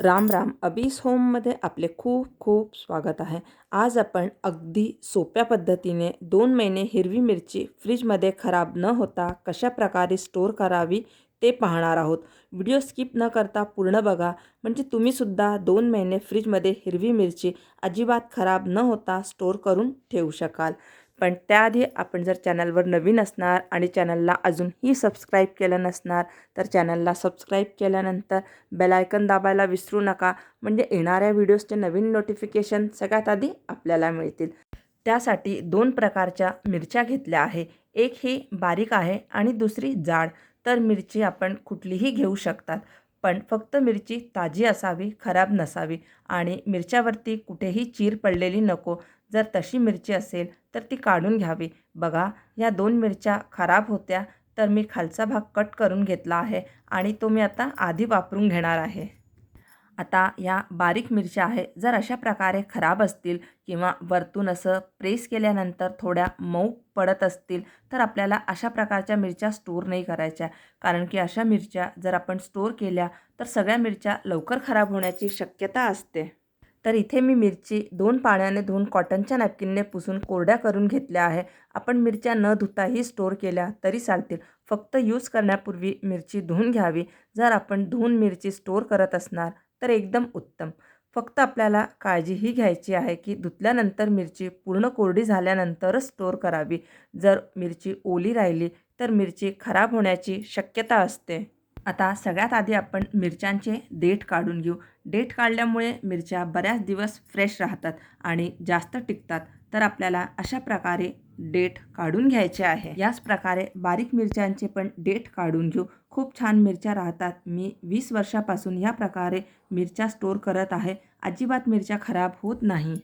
राम राम. अबीस होममध्ये आपले खूप खूप स्वागत आहे. आज आपण अगदी सोप्या पद्धतीने दोन महिने हिरवी मिरची फ्रीजमध्ये खराब न होता कशा प्रकारे स्टोअर करावी ते पाहणार आहोत. व्हिडिओ स्किप न करता पूर्ण बघा. म्हणजे तुम्हीसुद्धा दोन महिने फ्रीजमध्ये हिरवी मिरची अजिबात खराब न होता स्टोअर करून ठेवू शकाल. पण त्याआधी आपण जर चॅनलवर नवीन असणार आणि चॅनलला अजूनही सबस्क्राईब केलं नसणार तर चॅनलला सबस्क्राईब केल्यानंतर बेलायकन दाबायला विसरू नका. म्हणजे येणाऱ्या व्हिडिओजचे नवीन नोटिफिकेशन सगळ्यात आधी आपल्याला मिळतील. त्यासाठी दोन प्रकारच्या मिरच्या घेतल्या आहे. एक ही बारीक आहे आणि दुसरी जाड. तर मिरची आपण कुठलीही घेऊ शकतात. पण फक्त मिरची ताजी असावी खराब नसावी. आणि मिरच्यावरती कुठेही चीर पडलेली नको. जर तशी मिरची असेल तर ती काढून घ्यावी. बघा या दोन मिरच्या खराब होत्या तर मी खालचा भाग कट करून घेतला आहे आणि तो मी आता आधी वापरून घेणार आहे. आता या बारीक मिरच्या आहे जर अशा प्रकारे खराब असतील किंवा वरतून असं प्रेस केल्यानंतर थोड्या मऊ पडत असतील तर आपल्याला अशा प्रकारच्या मिरच्या स्टोअर नाही करायच्या. कारण की अशा मिरच्या जर आपण स्टोअर केल्या तर सगळ्या मिरच्या लवकर खराब होण्याची शक्यता असते. तर इथे मी मिरची दोन पाण्याने धुवून कॉटनच्या नॅपकिनने पुसून कोरड्या करून घेतल्या आहे. आपण मिरच्या न धुताही स्टोअर केल्या तरी चालतील. फक्त यूज करण्यापूर्वी मिरची धुवून घ्यावी. जर आपण धुवून मिरची स्टोअर करत असणार तर एकदम उत्तम. फक्त आपल्याला काळजी ही घ्यायची आहे की धुतल्यानंतर मिरची पूर्ण कोरडी झाल्यानंतरच स्टोअर करावी. जर मिरची ओली राहिली तर मिरची खराब होण्याची शक्यता असते. आता सगळ्यात आधी आपण मिरच्यांचे देठ काढून घेऊ. देठ काढल्यामुळे मिरच्या बऱ्याच दिवस फ्रेश राहतात आणि जास्त टिकतात. तर आपल्याला अशा प्रकारे डेट काढून घ्यायचे आहे. याच प्रकारे बारीक मिरच्यांचे पण डेट काढून घेऊ. खूप छान मिरच्या राहतात. मी वीस वर्षापासून या प्रकारे मिरच्या स्टोअर करत आहे. अजिबात मिरच्या खराब होत नाही.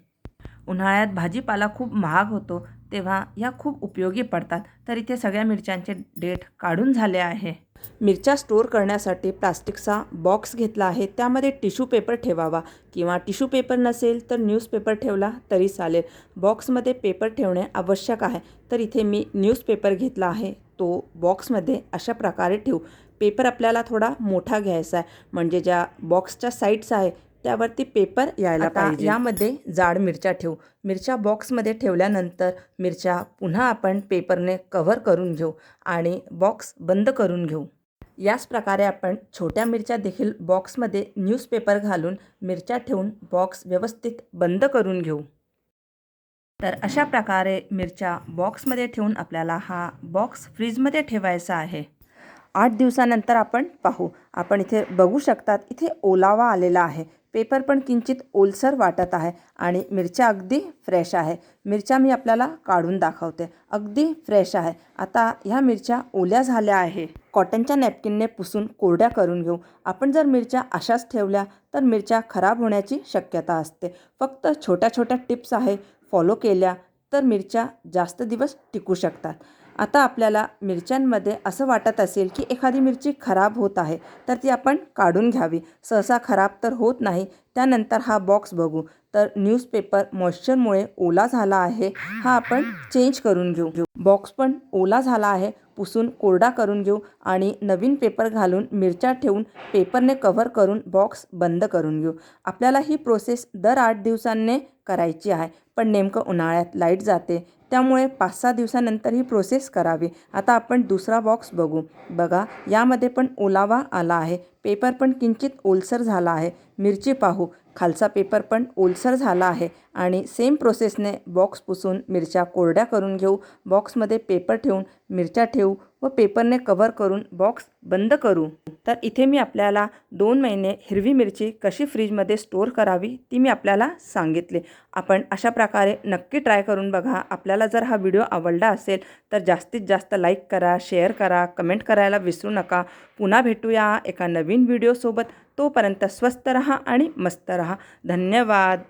उन्हाळ्यात भाजीपाला खूप महाग होतो तेव्हा या खूप उपयोगी पडतात. तर इथे सगळ्या मिरच्यांचे डेट काढून झाले आहे. मिरच्या स्टोअर करण्यासाठी प्लास्टिकचा बॉक्स घेतला आहे. त्यामध्ये टिश्यू पेपर ठेवावा किंवा टिश्यू पेपर नसेल तर न्यूजपेपर ठेवला तरी चालेल. बॉक्समध्ये पेपर ठेवणे आवश्यक आहे. तर इथे मी न्यूजपेपर घेतला आहे. तो बॉक्समध्ये अशा प्रकारे ठेवू. पेपर आपल्याला थोडा मोठा घ्यायचा आहे. म्हणजे ज्या बॉक्सच्या साईड्स आहे त्यावरती पेपर यायला पाहिजे. यामध्ये जाड मिरच्या ठेवू. मिरच्या बॉक्समध्ये ठेवल्यानंतर मिरच्या पुन्हा आपण पेपरने कव्हर करून घेऊ आणि बॉक्स बंद करून घेऊ. याच प्रकारे आपण छोट्या मिरच्या देखील बॉक्समध्ये न्यूजपेपर घालून मिरच्या ठेवून बॉक्स व्यवस्थित बंद करून घेऊ. तर अशा प्रकारे मिरच्या बॉक्समध्ये ठेवून आपल्याला हा बॉक्स फ्रीजमध्ये ठेवायचा आहे. आठ दिवसानंतर आपण पाहू. आपण इथे बघू शकतात इथे ओलावा आलेला आहे. पेपर पण किंचित ओलसर वाटत आहे आणि मिरच्या अगदी फ्रेश आहे. मिरच्या मी आपल्याला काढून दाखवते. अगदी फ्रेश आहे. आता ह्या मिरच्या ओल्या झाल्या आहे. कॉटनच्या नॅपकिनने पुसून कोरड्या करून घेऊ. आपण जर मिरच्या अशाच ठेवल्या तर मिरच्या खराब होण्याची शक्यता असते. फक्त छोट्या छोट्या टिप्स आहे फॉलो केल्या तर मिरच्या जास्त दिवस टिकू शकतात. आता आपल्याला मिरच्यांमध्ये असं वाटत असेल की एखादी मिरची खराब होत आहे तर ती आपण काढून घ्यावी. सहसा खराब तर होत नाही. त्यानंतर हा बॉक्स बघू. तर न्यूजपेपर मॉइश्चरमुळे ओला झाला आहे. हा आपण चेंज करून घेऊ. घेऊ बॉक्स पण ओला झाला आहे. पुसून कोरडा करून घेऊ आणि नवीन पेपर घालून मिरच्या ठेवून पेपरने कव्हर करून बॉक्स बंद करून घेऊ. आपल्याला ही प्रोसेस दर आठ दिवसांनी करायची आहे पण नेमकं उन्हाळ्यात लाइट जाते त्यामुळे पाच सहा दिवसानंतर ही प्रोसेस करावी. आता आपण दुसरा बॉक्स बघू. बघा यामध्ये पण ओलावा आला आहे. पेपर पण किंचित ओलसर झाला आहे. मिरची पाहू. खालचा पेपर पण ओलसर झाला आहे. आणि सेम प्रोसेसने बॉक्स पुसून मिरच्या कोरड्या करून घेऊ. बॉक्समध्ये पेपर ठेवून मिरच्या ठेवू व पेपरने कव्हर करून बॉक्स बंद करू. तर इथे मी आपल्याला दोन महिने हिरवी मिरची कशी फ्रीजमध्ये स्टोअर करावी ती मी आपल्याला सांगितले. आपण अशा प्रकारे नक्की ट्राय करून बघा. आपल्याला जर हा व्हिडिओ आवडला असेल तर जास्तीत जास्त लाईक करा शेअर करा कमेंट करायला विसरू नका. पुन्हा भेटूया एका नवीन व्हिडिओसोबत तोपर्यंत स्वस्त रहा आणि मस्त रहा. धन्यवाद.